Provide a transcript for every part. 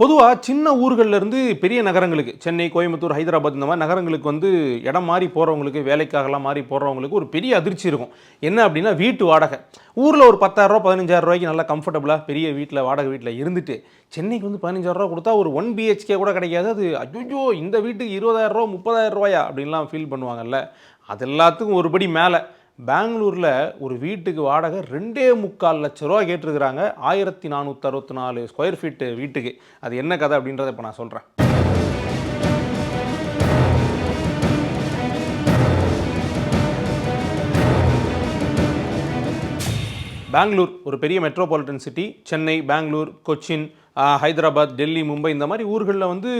பொதுவாக சின்ன ஊர்கள்ல இருந்து பெரிய நகரங்களுக்கு சென்னை கோயம்புத்தூர் ஹைதராபாத் இந்த மாதிரி நகரங்களுக்கு வந்து இடம் மாறி போகிறவங்களுக்கு வேலைக்காகலாம் மாறி போகிறவங்களுக்கு ஒரு பெரிய அதிர்ச்சி இருக்கும். என்ன அப்படின்னா வீட்டு வாடகை. ஊரில் ஒரு பத்தாயிரரூவா பதினஞ்சாயிரம் ரூபாய்க்கு நல்லா கம்ஃபர்டபுளாக பெரிய வீட்டில் வாடகை வீட்டில் இருந்துட்டு சென்னைக்கு வந்து பதினஞ்சாயிரரூவா கொடுத்தா ஒரு ஒன் பிஹெச்கே கூட கிடைக்காது. அது ஐயோ இந்த வீட்டுக்கு இருபதாயிரரூவா முப்பதாயிரம் ரூபாயா அப்படின்லாம் ஃபீல் பண்ணுவாங்கல்ல. அது எல்லாத்துக்கும் ஒருபடி மேலே. பெங்களூரில் ஒரு வீட்டுக்கு வாடகை ரெண்டே முக்கால் லட்ச ரூபா கேட்டிருக்கிறாங்க. ஆயிரத்தி நானூற்றி அறுபத்தி நாலு ஸ்கொயர் ஃபீட்டு வீட்டுக்கு. அது என்ன கதை அப்படின்றத இப்போ நான் சொல்கிறேன் பெங்களூர் ஒரு பெரிய மெட்ரோபாலிட்டன் சிட்டி சென்னை பெங்களூர் கொச்சின் ஹைதராபாத் டெல்லி மும்பை இந்த மாதிரி ஊர்களில் வந்து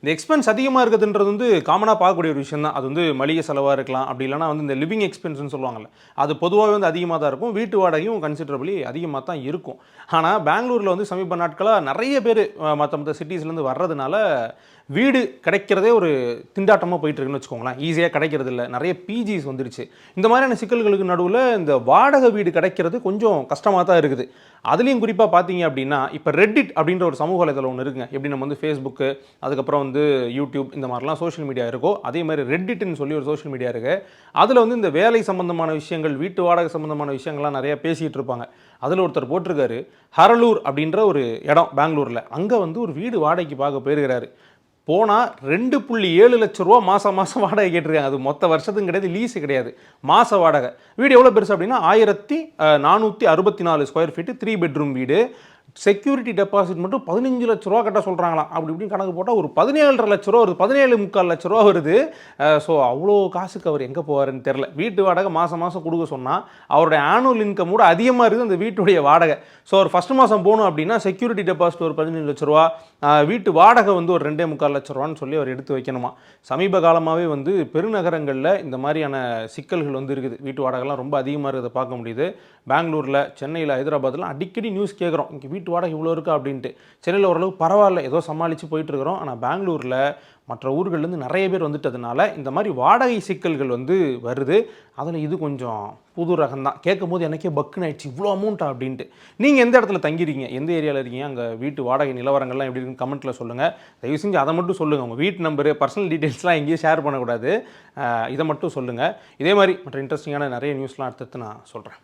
இந்த எக்ஸ்பென்ஸ் அதிகமாக இருக்குதுன்றது வந்து காமனாக பார்க்கக்கூடிய ஒரு விஷயம் தான் அது வந்து மளிகை செலவாக இருக்கலாம். அப்படி இல்லைனா வந்து இந்த லிவிங் எக்ஸ்பென்ஸ்னு சொல்லுவாங்கல்ல அது பொதுவாகவே வந்து அதிகமாக தான் இருக்கும். வீட்டு வாடகையும் கன்சிடரபிளி அதிகமாக தான் இருக்கும். ஆனால் பெங்களூரில் வந்து சமீப நாட்களாக நிறைய பேர் மற்ற மற்ற சிட்டிஸ்லேருந்து வர்றதுனால வீடு கிடைக்கிறதே ஒரு திண்டாட்டமாக போயிட்டுருக்குன்னு வச்சுக்கோங்களேன். ஈஸியாக கிடைக்கிறது இல்லை நிறைய பிஜிஸ் வந்துருச்சு. இந்த மாதிரியான சிக்கல்களுக்கு நடுவில் இந்த வாடகை வீடு கிடைக்கிறது கொஞ்சம் கஷ்டமாக தான் இருக்குது. அதுலேயும் குறிப்பாக பார்த்தீங்க அப்படின்னா இப்போ ரெட்டிட் அப்படின்னு அப்படின்ற ஒரு சமூக வலைதளம் ஒன்று இருக்குங்க. எப்படி நம்ம வந்து ஃபேஸ்புக்கு அதுக்கப்புறம் வந்து யூடியூப் இந்த மாதிரிலாம் சோஷியல் மீடியா இருக்கோ அதே மாதிரி ரெட்டிட்னு சொல்லி ஒரு சோஷியல் மீடியா இருக்குது அதில் வந்து இந்த வேலை சம்பந்தமான விஷயங்கள் வீட்டு வாடகை சம்பந்தமான விஷயங்கள்லாம் நிறையா பேசிகிட்டு இருப்பாங்க. அதில் ஒருத்தர் போட்டிருக்காரு ஹரலூர் அப்படின்ற ஒரு இடம் பெங்களூரில். அங்கே வந்து ஒரு வீடு வாடகைக்கு பார்க்க போயிருக்கிறாரு. போனால் ரெண்டு புள்ளி ஏழு லட்ச ரூபா மாதம் மாதம் வாடகை கேட்டிருக்காங்க. அது மொத்த வருஷத்துக்கும் கிடையாது லீஸு கிடையாது. மாத வாடகை. வீடு எவ்வளோ பெருசு அப்படின்னா ஆயிரத்தி நானூற்றி அறுபத்தி நாலு ஸ்கொயர் ஃபீட்டு த்ரீ பெட்ரூம் வீடு. செக்யூரிட்டி டெபாசிட் மட்டும் பதினஞ்சு லட்ச ரூபா கட்ட சொல்கிறாங்களாம் அப்படி இப்படின்னு கணக்கு போட்டால் ஒரு பதினேழரை லட்ச ரூபா வருது பதினேழு முக்கால் லட்ச ரூபா வருது. ஸோ அவ்வளோ காசுக்கு அவர் எங்கே போவாருன்னு தெரில வீட்டு வாடகை மாதம் மாதம் கொடுக்க சொன்னால் அவருடைய ஆனுவல் இன்கம் கூட அதிகமாக இருக்குது அந்த வீட்டுடைய வாடகை. ஸோ அவர் ஃபஸ்ட் மாதம் போகணும் அப்படின்னா செக்யூரிட்டி டெபாசிட் ஒரு பதினஞ்சு லட்ச ரூபா வீட்டு வாடகை வந்து ஒரு ரெண்டே முக்கால் லட்ச ரூபான்னு சொல்லி அவர் எடுத்து வைக்கணுமா? சமீப காலமாகவே வந்து பெருநகரங்களில் இந்த மாதிரியான சிக்கல்கள் வந்து இருக்குது. வீட்டு வாடகைலாம் ரொம்ப அதிகமாக இருக்கிறத பார்க்க முடியுது. பெங்களூரில் சென்னையில் ஹைதராபாத்லாம் அடிக்கடி நியூஸ் கேட்குறோம் இங்கே வீட்டு வாடகை இவ்வளோ இருக்கா அப்படின்ட்டு. சென்னையில் ஓரளவு பரவாயில்ல. ஏதோ சமாளித்து போயிட்டு இருக்கிறோம் ஆனால் பெங்களூரில் மற்ற ஊர்கள்லேருந்து நிறைய பேர் வந்துட்டதுனால இந்த மாதிரி வாடகை சிக்கல்கள் வந்து வருது. அதில் இது கொஞ்சம் புது ரகம் தான். கேட்கும் போது எனக்கே பக்குன்னு ஆயிடுச்சு. இவ்வளோ அமௌண்ட்டா அப்படின்ட்டு. நீங்கள் எந்த இடத்துல தங்கிருக்கீங்க எந்த ஏரியாவில் இருக்கீங்க? அங்கே வீட்டு வாடகை நிலவரங்கள்லாம் எப்படி இருக்குன்னு கமெண்ட்டில் சொல்லுங்கள் தயவு செஞ்சு அதை மட்டும் சொல்லுங்கள் உங்கள் வீட்டு நம்பரு பர்சனல் டீட்டெயில்ஸ்லாம் எங்கேயும் ஷேர் பண்ணக்கூடாது. இதை மட்டும் சொல்லுங்கள் இதே மாதிரி மற்ற இன்ட்ரெஸ்டிங்கான நிறைய நியூஸ்லாம் அடுத்தடுத்து நான் சொல்கிறேன்